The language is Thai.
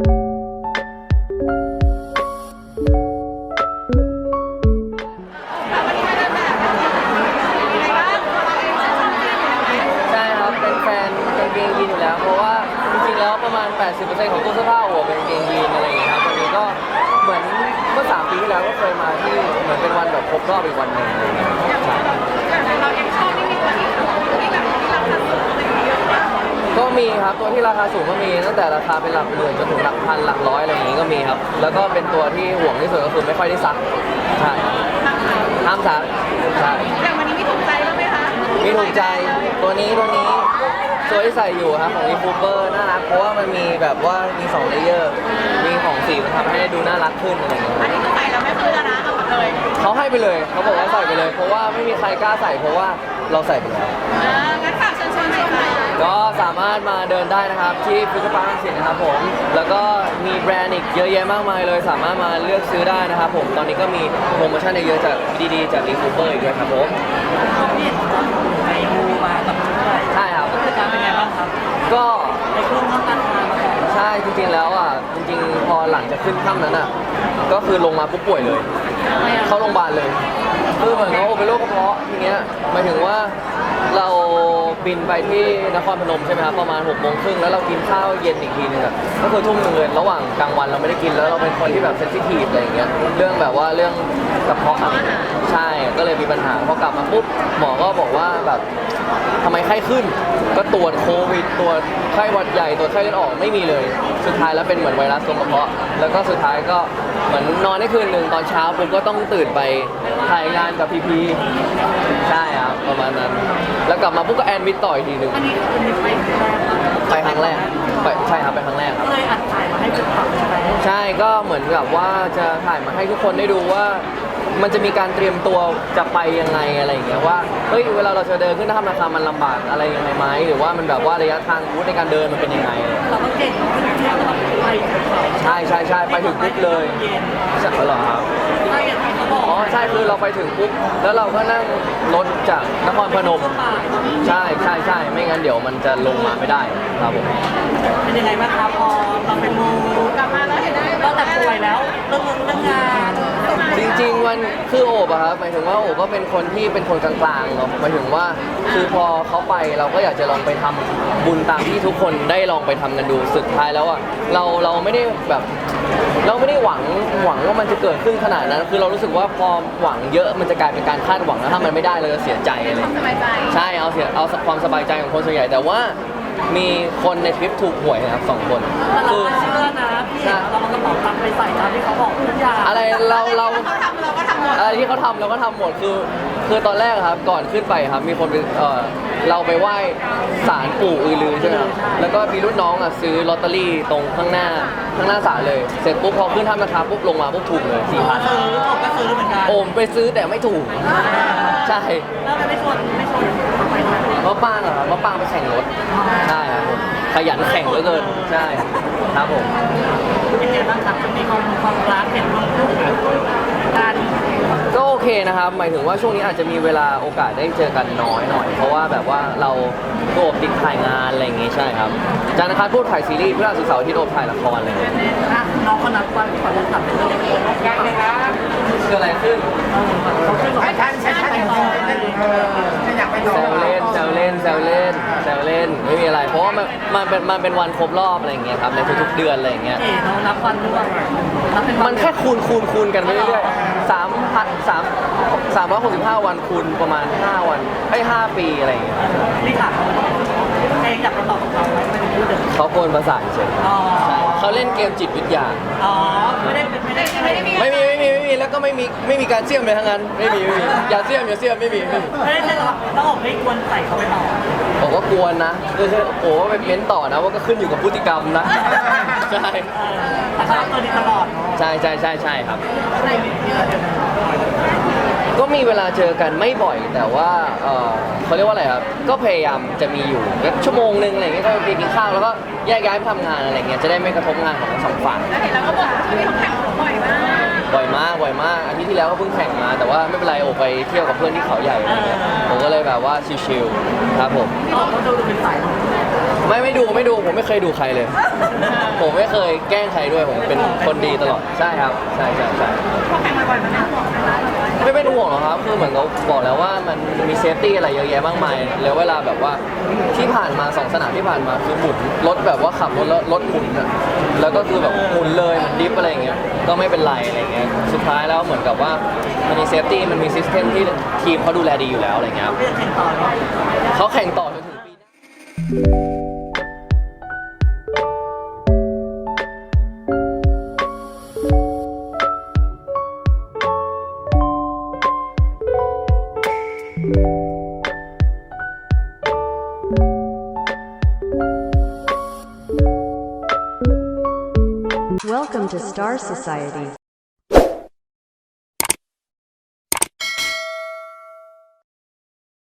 ใช่ครับ เป็นแฟนกางเกงยีนอยู่แล้ว เพราะว่าจริงๆแล้วประมาณ 80%ของตู้เสื้อผ้าโอ้เป็นเกงยีนอะไรอย่างเงี้ยควันนี้ก็เหมือนเมื่สามปีแล้วก็เคยมาที่เหมือนเป็นวันแบบครบรอบอีกวันหนึ่งงเราเองชอบ ครับตัวที่ราคาสูงก็มีตั้งแต่ราคาเป็นหลักหมื่นจนถึงหลักพันหลักร้อยอะไรอย่างงี้ก็มีครับ แล้วก็เป็นตัวที่ห่วงที่สุดก็คือไม่ค่อยได้ซักใช่ห้ามซักใช่อย่างวันนี้มีถูกใจบ้างไหมคะมีถูกใจตัวนี้ตัวนี้ตัวที่ใส่อยู่ครับของรีฟูเปอร์น่ารักเพราะว่ามันมีแบบว่ามีสองเลเยอร์มีของสีมันทำให้ดูน่ารักขึ้นอะไรอย่างเงี้ยอันนี้คือใส่แล้วไม่คืนแล้วนะเอาหมดเลยเขาให้ไปเลยเขาบอกว่าใส่ไปเลย เพราะว่าไม่มีใครกล้าใส่เพราะว่าเราใส่ไปแล้วอ่างั้นฝากเชิญชวนหน่อยค่ะ ก็สามารถมาเดินได้นะครับที่ฟิวเจอร์พาร์คสินนะครับผม แล้วก็มีแบรนด์อีกเยอะแยะมากมายเลย สามารถมาเลือกซื้อได้นะครับผม ตอนนี้ก็มีโปรโมชั่นเยอะๆจากดีๆจากรีคูเปอร์อีกด้วยครับผมพี่เห็นว่าไปดูมากับด้วยใช่ครับผู้จัดการเป็นไงบ้างครับ ก็ไปร่วมรับการทำงานมาก่อนใช่จริงๆแล้วอะจริงๆ พอหลังจากขึ้นถ้ำนั้นอะก็คือลงมาปุ๊บป่วยเลย เข้าโรงพยาบาลเลยคือเหมือนเขาเป็นโรคกระเพาะทีเนี้ยหมายถึงว่าเรา บินไปที่นครพนมใช่ไหมครับประมาณ6กโมงครึ่งแล้วเรากินข้าวเย็นอีกทีนึงอะก็คือทุ่มหนึงเลยระหว่างกลางวันเราไม่ได้กินแล้วเราเป็นคนที่แบบเซนซิทีฟอะไรอย่างเงี้ยเรื่องแบบว่าเรื่อง กระเพาะอะไรเงี้ยใช่ก็เลยมีปัญหาพอกลับมาปุ๊บหมอก็บอกว่าแบบทำไมไข้ขึ้น ก็ตรวจโควิดตรวจไข้หวัดใหญ่ตรวจไข้เลือดออกไม่มีเลย สุดท้ายแล้วเป็นเหมือนไวรัสตรงกระเพาะแล้วก็สุดท้ายก็เหมือนนอนได้คืนหนึ่งตอนเช้าปุ๊บก็ต้องตื่นไปถ่ายงานกับพีพีใช่ครับประมาณนั้น แล้วกลับมาปุ๊บก็แอนมิดต่ออีกทีหนึ่งอันนี้คือเป็นไปแรกนะไปครั้งแรกไปใช่ครับไปครั้งแรกครับ ก็เลยอัดถ่ายมาให้เป็นฝังใช่ไหม ใช่ก็เหมือนกับว่าจะถ่ายมาให้ทุกคนได้ดูว่า มันจะมีการเตรียมตัวจะไปยังไงอะไรอย่างเงี้ยว่าเฮ้ยเวลาเราจะเดินขึ้นถ้ำนาคามันลำบากอะไรยังไงไหมหรือว่ามันแบบว่าระยะทางวุฒิในการเดินมันเป็นยังไง เราก็เก่งขึ้นเที่ยวแบบไปถึงเขาใช่ใช่ใช่ไปถึงปุ๊บเลยเย็นใช่เหรอครับใช่อย่างที่เขาบอกอ๋อใช่คือเราไปถึงปุ๊บแล้วเราก็นั่งรถจากนครพนมช่วงบ่ายใช่ใช่ใช่ไม่งั้นเดี๋ยวมันจะลงมาไม่ได้ครับผมเป็นยังไงบ้างครับพอเราเป็นมูกลับมาแล้วเห็นได้ก็แต่ป่วยแล้วเรื่องเงินเรื่องงานจริงๆ มันคือโอบอะครับหมายถึงว่าโอบก็เป็นคนที่เป็นคนกลางๆเนาะหมายถึงว่าคือพอเขาไปเราก็อยากจะลองไปทำบุญตามที่ทุกคนได้ลองไปทำกันดูสุดท้ายแล้วอะเราเราไม่ได้แบบ เราไม่ได้หวังหวังว่ามันจะเกิดขึ้นขนาดนั้น คือเรารู้สึกว่าพอหวังเยอะมันจะกลายเป็นการคาดหวังแล้วถ้ามันไม่ได้เราจะเสียใจอะไร ความสบายใจ ใช่ เอาเสียเอาความสบายใจของคนส่วนใหญ่แต่ว่า มีคนในทริปถูกหวยนะครับสองคนแต่เราคือ ก็เชื่อนะพี่เราเอากระเป๋าตังค์ไปใส่ตามที่เขาบอกทุกอย่างอะไรเราเรา เขาทำเราก็ทำหมดอะไรที่เขาทำเราก็ทำหมดคือ คือตอนแรกอะครับก่อนขึ้นไปครับมีคนไปเออเราไปไหว้ศาลปู่อือลือใช่ไหมครับแล้วก็มีรุ่นน้องอะซื้อลอตเตอรี่ตรงข้างหน้าข้างหน้าศาลเลย เสร็จปุ๊บพอขึ้นถ้ำนะครับปุ๊บลงมาปุ๊บถูกเลยสี่พันซื้อผมก็ซื้อเหมือนกันโอมไปซื้อแต่ไม่ถูก ใช่แล้วไม่ชวนไม่ชวนไปไหนมะปางเหรอครับมะปางไปแข่งรถใช่ครับผมขยันแข่งเหลือเกินใช่ครับผมเป็นไงบ้างครับจะมีความความรักเห็นลงรูปการก็โอ เคนะครับ หมายถึงว่าช่วงนี้อาจจะมีเวลาโอกาสได้เจอกันน้อยหน่อย เพราะว่าแบบว่าเราโอบติดถ่ายงานอะไรอย่างงี้ใช่ครับจากนั้นพูดถ่ายซีรีส์เพื่อสุเสาร์อาที่โอบถ่ายละครอะไรอย่างเงี้ยอะน้องคนนั้นวันก่อนจะทำเป็นเรื่องเล็กๆยังเลยครับเกิดอะไรขึ้นเขาขึ้นบอกไม่ทันใช่ทันเออไม่อยากไปต่อ แซวเล่นแซวเล่นแซวเล่นแซวเล่นไม่มีอะไรเพราะว่ามันมันเป็นมันเป็นวันครบรอบอะไรอย่างเงี้ยครับในทุกๆเดือนอะไรอย่างเงี้ยเอ๋น้องนับวันด้วยนับเป็นวัมันแค่คูณคูณคูณกันไปเรื่อยๆสามพันสามสามร้อยหกสิบห้าวันคูณประมาณห้าวันไอ้ห้าปีอะไรอย่างเงี้ยนี่ถามเองอยากไปตอบกับเราไหมไม่ได้พูดเลยเขาโกนประสาทเฉยอ๋อใช่เขาเล่นเกมจิตวิทยา อ๋อ ไม่ได้ไม่ได้ไม่ได้มี ไม่มีไม่มีไม่มีแล้วก็ไม่มีไม่มีการเสี่ยมเลยทั้งนั้นไม่มีไม่มีอย่าเสี่ยมอย่าเสี่ยมไม่มีไม่มีไม่ได้ต้องบอกให้ควรใส่เขาไปต่อผมก็กวนนะคือคือโอ้ไปเม้นต่อนะว่าก็ขึ้นอยู่กับพฤติกรรมนะใช่แต่เขาตัวดีตลอดเนาะใช่ใช่ใช่ใช่ครับในมีอะไรกันก็มีเวลาเจอกันไม่บ่อยแต่ว่าเออเขาเรียกว่าอะไรครับก็พยายามจะมีอยู่แบบชั่วโมงหนึ่งอะไรเงี้ยก็ไปกินข้าวแล้วก็แยกย้ายไปทำงานอะไรเงี้ยจะได้ไม่กระทบงานของทั้งสองฝ่าย แล้วเห็นเราก็บอกว่าช่วงนี้เขาแข่งบ่อยมาก บ่อยมากบ่อยมากอาทิตย์ที่แล้วก็เพิ่งแข่งมา แต่ว่าไม่เป็นไรโอไปเที่ยวกับเพื่อนที่เขาใหญ่อะไรเงี้ยผมก็เลยแบบว่าชิลๆครับผมออกเขาดูเป็นสายลมไม่ไม่ดูไม่ดูผมไม่เคยดูใครเลย ผมไม่เคยแกล้งใครด้วยผมเป็นคนดีตลอดใช่ครับใช่ใช่ใช่พอแข่งบ่อยๆมันน่าห่วงนะคะไม่เป็นห่วงหรอกครับคือเหมือนเขาบอกแล้วว่ามันมีเซฟตี้อะไรเยอะแยะมากมายแล้วเวลาแบบว่าที่ผ่านมาสองสนามที่ผ่านมาคือหมุนรถแบบว่าขับรถแล้วรถหมุนอะแล้วก็คือแบบหมุนเลยเหมันดิฟอะไรอย่างเงี้ยก็ไม่เป็นไรอะไรเงี้ยสุดท้ายแล้วเหมือนกับว่ามันมีเซฟตี้มันมีซิสเต็มที่ทีมเขาดูแลดีอยู่แล้วอะไรเงี้ยครับเรียกแข่งต่อเนาะเขาแข่งต่อจนถึงปีหน้า Welcome to Star Society.